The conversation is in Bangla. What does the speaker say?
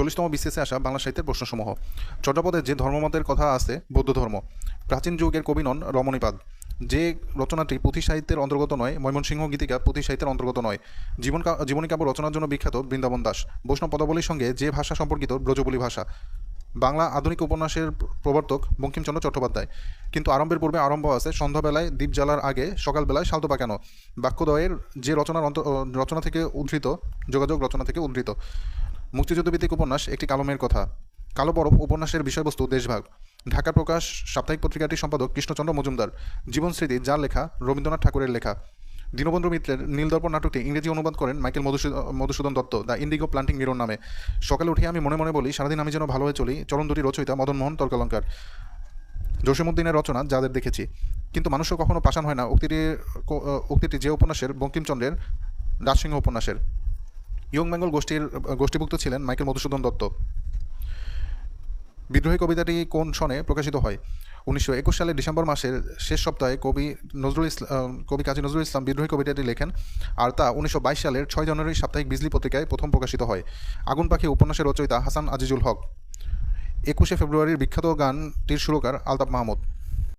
চল্লিশতম বিসিএসে আসা বাংলা সাহিত্যের প্রশ্নসমূহ। চট্টপদে যে ধর্মমতের কথা আছে, বৌদ্ধ ধর্ম। প্রাচীন যুগের কবি নন রমণীপাদ। যে রচনাটি পুঁথি সাহিত্যের অন্তর্গত নয়, ময়মনসিংহ গীতিকা পুঁথি সাহিত্যের অন্তর্গত নয়। জীবন জীবনী কাব্য রচনার জন্য বিখ্যাত বৃন্দাবন দাস। বৈষ্ণব পদাবলীর সঙ্গে যে ভাষা সম্পর্কিত ব্রজবলী ভাষা। বাংলা আধুনিক উপন্যাসের প্রবর্তক বঙ্কিমচন্দ্র চট্টোপাধ্যায়। কিন্তু আরম্ভের পূর্বে আরম্ভ আছে সন্ধ্যাবেলায় দ্বীপ জ্বালার আগে, সকালবেলায় শালতো পাকানো। বাক্যদয়ের যে রচনার অন্ত রচনা থেকে উদ্ধৃত, যোগাযোগ রচনা থেকে উদ্ধৃত। মুক্তিযুদ্ধভিত্তিক উপন্যাস একটি কালমের কথা। কালো বরফ উপন্যাসের বিষয়বস্তু দেশভাগ। ঢাকা প্রকাশ, সাপ্তাহিক পত্রিকাটির সম্পাদক কৃষ্ণচন্দ্র মজুমদার। জীবন স্মৃতি, যার লেখা রবীন্দ্রনাথ ঠাকুরের লেখা। দীনবন্ধু মিত্রের নীলদর্পণ নাটকটি ইংরেজি অনুবাদ করেন Michael Madhusudan Dutta, the indigo planting mirror নামে। সকালে উঠে আমি মনে মনে বলি, সারাদিন আমি যেন ভালো হয়ে চলি, চরণ দুটি রচয়িতা মদনমোহন তর্কালঙ্কার। জসীমুদ্দিনের রচনা, যাদের দেখেছি। কিন্তু মানুষও কখনো পাষাণ হয় না উক্তিটি উক্তিটি যে উপন্যাসের বঙ্কিমচন্দ্রের রাজসিংহ উপন্যাসের। ইয়ং বেঙ্গল গোষ্ঠীর, গোষ্ঠীভুক্ত ছিলেন মাইকেল মধুসূদন দত্ত। বিদ্রোহী কবিতাটি কোন সনে প্রকাশিত হয়? উনিশশো একুশ সালের ডিসেম্বর মাসের শেষ সপ্তাহে কবি নজরুল ইসলাম কবি কাজী নজরুল ইসলাম বিদ্রোহী কবিতাটি লেখেন আর তা উনিশশো বাইশ সালের ছয় জানুয়ারি সাপ্তাহিক বিজলি পত্রিকায় প্রথম প্রকাশিত হয়। আগুন পাখি উপন্যাসের রচয়িতা হাসান আজিজুল হক। একুশে ফেব্রুয়ারির বিখ্যাত গানটির সুরকার আলতাফ মাহমুদ।